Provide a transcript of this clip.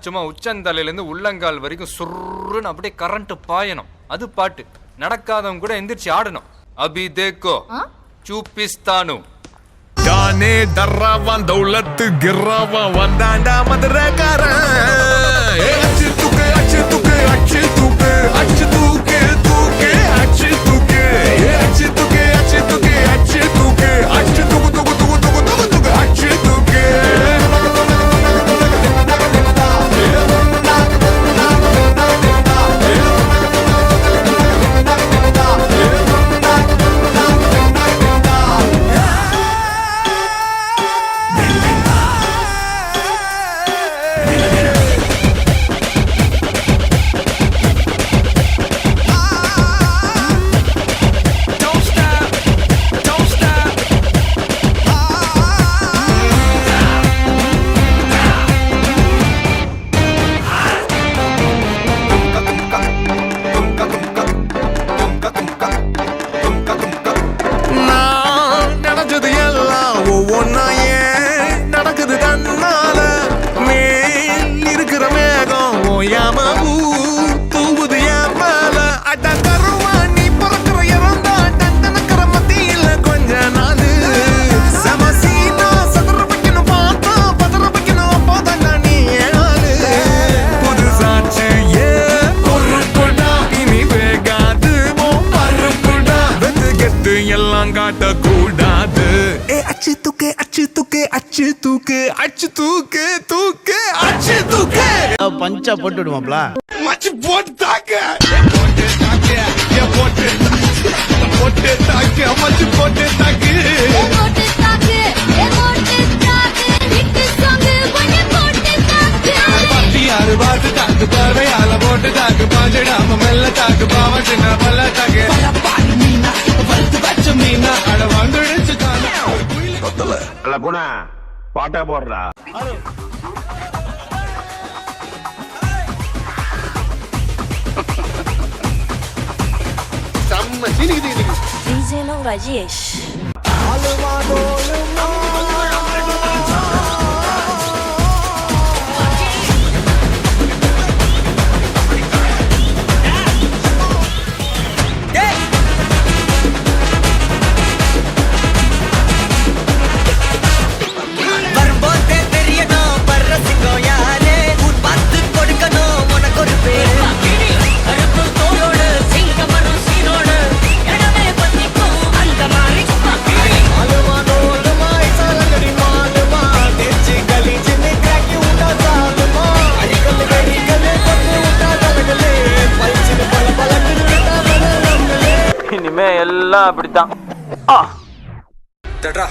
சும்மா உச்சந்தலையிலேருந்து உள்ளங்கால் வரைக்கும் சுருன்னு அப்படியே கரண்ட் பாயணும். அது பாட்டு. நடக்காதவங்க கூட எந்திரிச்சு ஆடணும். அபி தேக்கோ. சூப்பிஸ்தானு. தானே தர்ராவான் தௌலத்து கிர்ராவான் வந்தாண்டா மதுரக்காரன். காட்டக்கூடாது ஏ அச்சு தூக்கு அச்சு தூக்கு அச்சு தூக்கு அச்சு தூக்கு தூக்கு அச்சு தூக்கு. பஞ்சா போட்டு விடுவாப்ல. மச்சு போட்டு தாக்க. போட்டு தாக்க. ஏ போட்டு போட்டு தாக்க. மச்சு போட்டு தாக்கு. போட்டு தாக்கு. பார்வையால போட்டு தாக்கு. பாஞ்சிடாம மெல்ல தாக்கு. பாவ சின்ன பல்ல தாக்கு. அல்ல குணா பாட்டா போடுறா. DJ no Rajesh. வரும்போதே எல்லாம் அப்படித்தான். தட்ரா.